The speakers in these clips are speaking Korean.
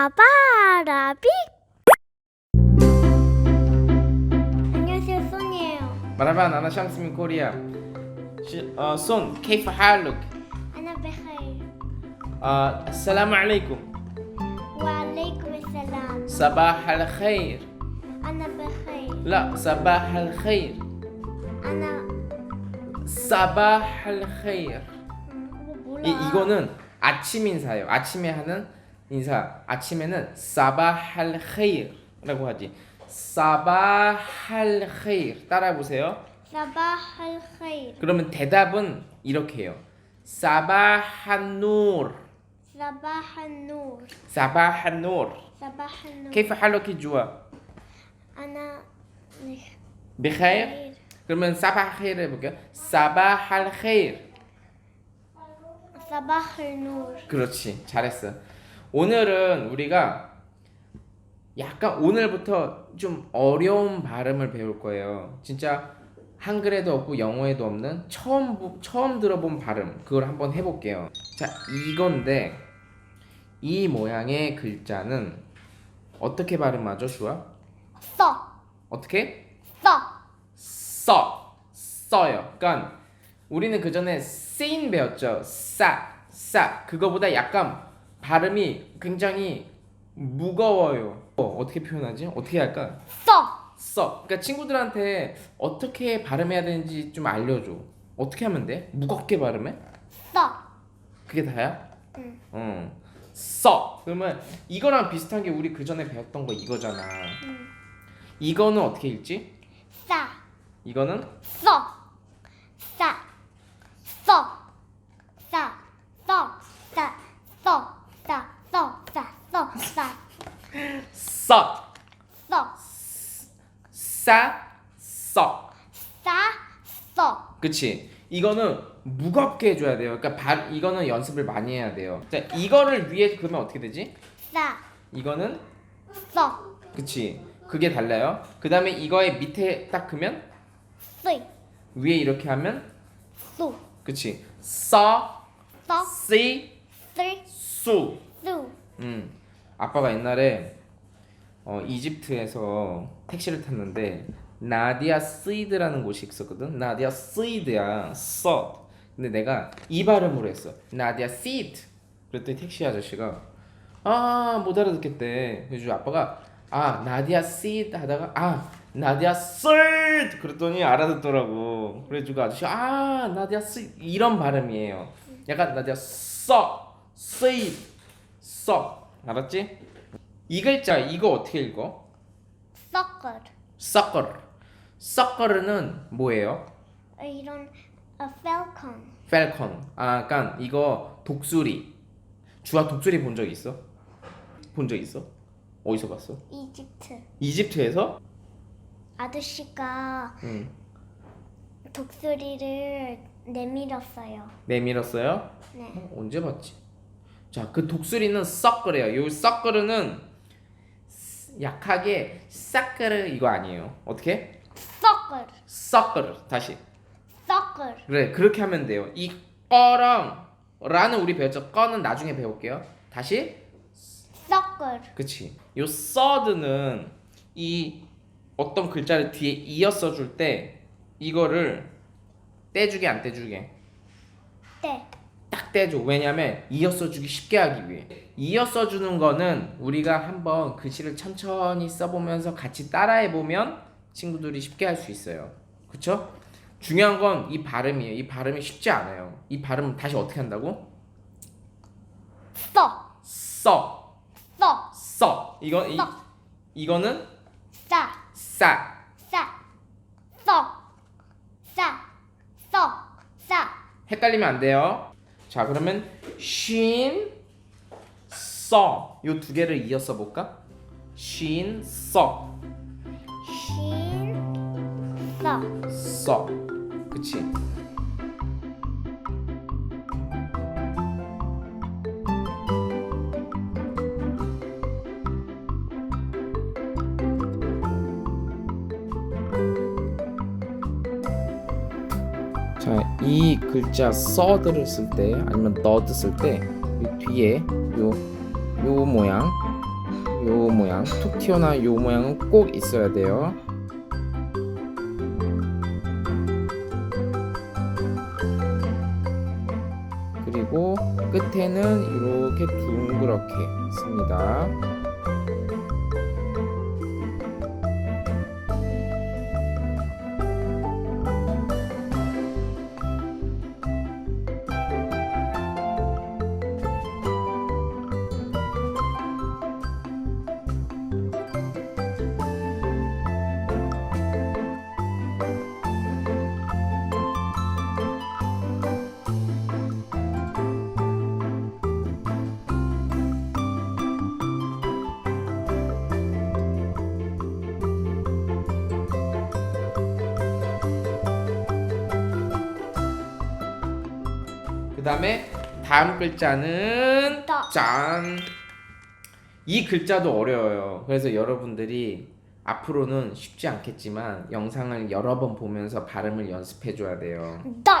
바바라비 안녕하세요 소니에요 مرحبا أنا شمس من كوريا ش... آه سون كيف حالك؟ أنا بخير آه السلام عليكم وعليكم السلام صباح الخير أنا بخير لا صباح الخير أنا صباح الخير 뭐 몰라 이, 이거는 아침 인사예요 아침에 하는 인사 아침에는 사바할 헤이라고 하지. 사바할 헤이 따라해 보세요. 사바할 헤이. 그러면 대답은 이렇게 해요. 사바한 누르. 사바한 누르. 사바한 누르. 사바한 누르. كيف حالك جوا؟ أنا بخير. 그러면 사바할 헤이를 해볼게요. 사바할 헤이. 사바할 누르. 그렇지. 잘했어. 오늘은 우리가 약간 오늘부터 좀 어려운 발음을 배울 거예요. 진짜 한글에도 없고 영어에도 없는 처음 보- 처음 들어본 발음 그걸 한번 해볼게요. 자, 이건데 이 모양의 글자는 어떻게 발음하죠, 주아? 써 어떻게? 써 써 써요. 그러니까 우리는 그 전에 쓰인 배웠죠. 싸, 싸. 그거보다 약간 발음이 굉장히 무거워요. 어, 어떻게 표현하지? 어떻게 할까? 써 써. 그러니까 친구들한테 어떻게 발음해야 되는지 좀 알려줘. 어떻게 하면 돼? 무겁게 발음해? 써 그게 다야? 응. 응. 써. 그러면 이거랑 비슷한 게 우리 그 전에 배웠던 거 이거잖아. 응. 이거는 어떻게 읽지? 싸 이거는 써, 싸, 써, 싸, 써, 싸, 써, 싸, 써, 싸, 써, 싸, 써. 써, 싸, 써. 싸, 써. 그치? 이거는 무겁게 해줘야 돼요. 그러니까 발 이거는 연습을 많이 해야 돼요. 자, 이거를 위해 그러면 어떻게 되지? 싸, 이거는 써, 그치? 그게 달라요. 그 다음에 이거의 밑에 딱 그면 쓰이, 위에 이렇게 하면 수, 그치? 써, 써, 쓰, 쓰이, 수. 수. 음, 아빠가 옛날에 어, 이집트에서 택시를 탔는데 나디아 스이드라는 곳이 있었거든. 나디아 스이드야. 써. 근데 내가 이 발음으로 했어. 나디아 시트. 그랬더니 택시 아저씨가 아 못 알아듣겠대. 그래서 아빠가 아 나디아 시트 하다가 아 나디아 스이드 그랬더니 알아듣더라고. 그래가지고 아저씨 아 나디아 시 이런 발음이에요. 약간 나디아 써 스이드 써 알았지? 이 글자 이거 어떻게 읽어? 서클. sucker sucker는 뭐예요? 어, 이런 a falcon. falcon 아 약간 이거 독수리 주아 독수리 본 적 있어? 본 적 있어? 어디서 봤어? 이집트. 이집트에서? 아저씨가 응 독수리를 내밀었어요. 내밀었어요? 네. 어, 언제 봤지? 자 그 독수리는 sucker이에요 요 sucker는 약하게 sucker 이거 아니에요. 어떻게? 서클, sucker 다시. 서클. 그래 그렇게 하면 돼요. 이 꺼랑 라는 우리 배웠죠. 꺼는 나중에 배울게요. 다시. 서클. 그치. 요 서드는 이 어떤 글자를 뒤에 이어서 줄때 이거를 떼주게 안 떼주게? 때. 딱 떼줘. 왜냐면 이어서 주기 쉽게 하기 위해. 이어서 주는 거는 우리가 한번 글씨를 천천히 써보면서 같이 따라해 보면 친구들이 쉽게 할 수 있어요. 그쵸? 중요한 건 이 발음이에요. 이 발음이 쉽지 않아요. 이 발음 다시 어떻게 한다고? 써, 써, 써, 써. 이거 이, 써. 이거는 싸, 싸 싸, 써, 싸, 써, 싸. 헷갈리면 안 돼요. 자, 그러면 쉰, 써. 요 두 개를 이어서 볼까? 쉰, 써. 신, 써. 써. 그치? 글자 써들을 쓸때 아니면 너드 쓸 때 뒤에 요 요 모양, 요 모양, 툭 튀어나온 요 모양은 꼭 있어야 돼요. 그리고 끝에는 이렇게 둥그렇게 씁니다. 그 다음에 다음 글자는 더. 짠. 이 글자도 어려워요. 그래서 여러분들이 앞으로는 쉽지 않겠지만 영상을 여러 번 보면서 발음을 연습해 줘야 돼요. 더.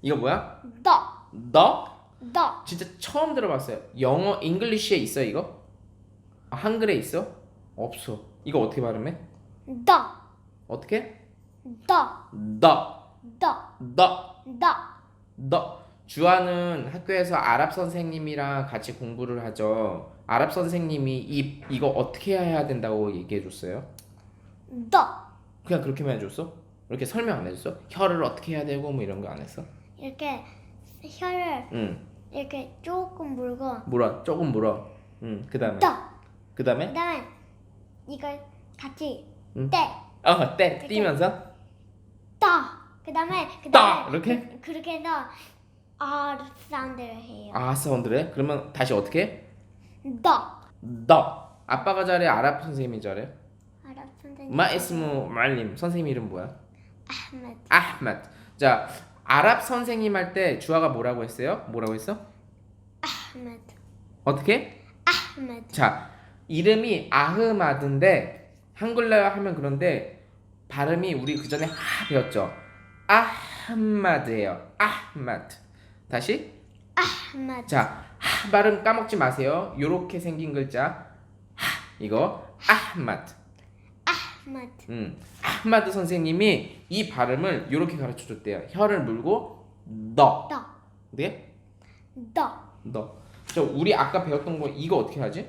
이거 뭐야? 더. 너? 더. 진짜 처음 들어봤어요. 영어 잉글리시에 있어 이거? 아, 한글에 있어? 없어. 이거 어떻게 발음해? 더. 어떻게? 더. 더. 더. 더. 더. 너 주아는 학교에서 아랍 선생님이랑 같이 공부를 하죠. 아랍 선생님이 이 이거 어떻게 해야 된다고 얘기해 줬어요? 더. 그냥 그렇게만 해줬어? 이렇게 설명 안 해줬어? 혀를 어떻게 해야 되고 뭐 이런 거 안 했어? 이렇게 혀를 응. 이렇게 조금 물고 물어. 조금 물어. 응. 그다음에 더. 그다음에 그다음에 이걸 같이 응. 떼. 어, 떼 띄면서 더. 그다음에 떠! 그다음에 이렇게? 그- 그렇게 해서 R 사운드를 해요. 아 사운드래? 그러면 다시 어떻게? 해? 더. 너. 아빠가 잘해? 아랍 선생님이 잘해? 알아 선생님. 마 이스무 말림. 선생님 이름 뭐야? 아흐메드. 아흐메드. 자, 아랍 선생님 할 때 주아가 뭐라고 했어요? 뭐라고 했어? 아흐메드. 어떻게? 아흐메드. 자, 이름이 아흐마드인데 한글로 하면 그런데 발음이 우리 그 전에 하 배웠죠. 아흐마드예요. 아흐마드. 다시. 아흐메드. 자, 하 발음 까먹지 마세요. 요렇게 생긴 글자 하 이거 아흐마드. 아흐메드. 음, 아흐마드 선생님이 이 발음을 요렇게 가르쳐 줬대요. 혀를 물고 너. 더. 네? 더. 너. 저 우리 아까 배웠던 거 이거 어떻게 하지?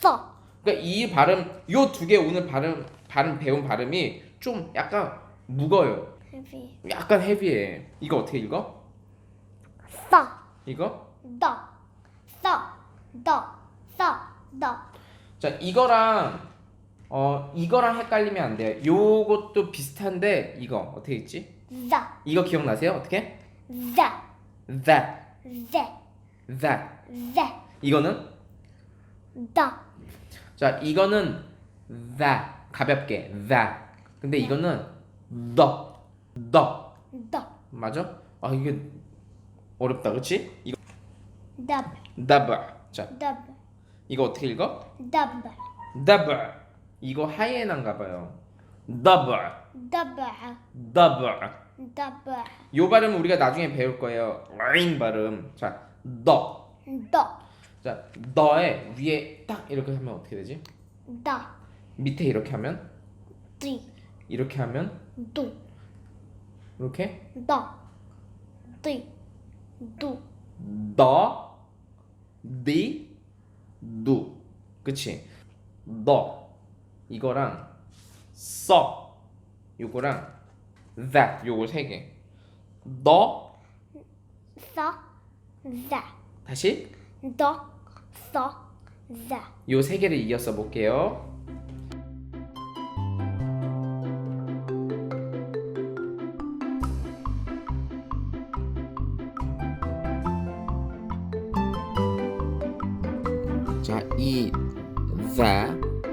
서. 그러니까 이 발음 요 두 개 오늘 발음 발음 배운 발음이 좀 약간 무거워요. 헤비. 약간 헤비해. 이거 어떻게 읽어? 서. 이거? 더. 서. 더. 서. 더. 자, 이거랑 어 이거랑 헷갈리면 안 돼요. 요것도 비슷한데 이거 어떻게 읽지? 더. 이거 기억나세요? 어떻게? 더. that 제. that 제. 이거는 더. 자, 이거는 that 가볍게 that. 근데 이거는 the. 맞아? 아 이게 어렵다, 그렇지? 이거 더블. double. 자, 더블. 이거 어떻게 읽어? 더블. double. 이거 하이에나인가 봐요. double, 더블. double. 더블. 요 발음 우리가 나중에 배울 거예요. 라인 발음. 자, 더. 더. 자, 너의 위에 딱 이렇게 하면 어떻게 되지? 더. 밑에 이렇게 하면 디. 이렇게 하면 두. 이렇게 더. 디. 두. 너, 네, 누. 그치? 너 이거랑 써 요거랑 that 요거 세 개. 너 서. 자. 다시 더. 서. 자. 요세 개를 이어서 볼게요.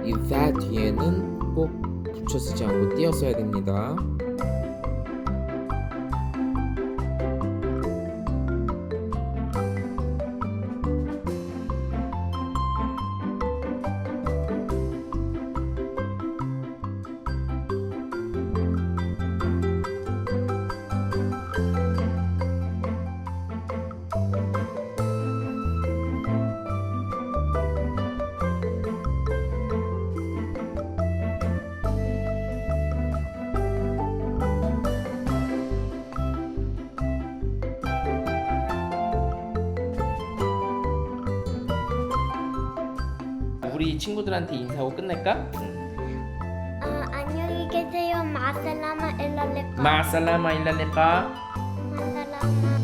이 that 뒤에는 꼭 붙여 쓰지 않고 띄어 써야 됩니다. 우리 친구들한테 인사하고 끝낼까? 응. 아, 안녕히 계세요. 마살라마 엘랄레카. 마살라마 일랄레까 마살라마.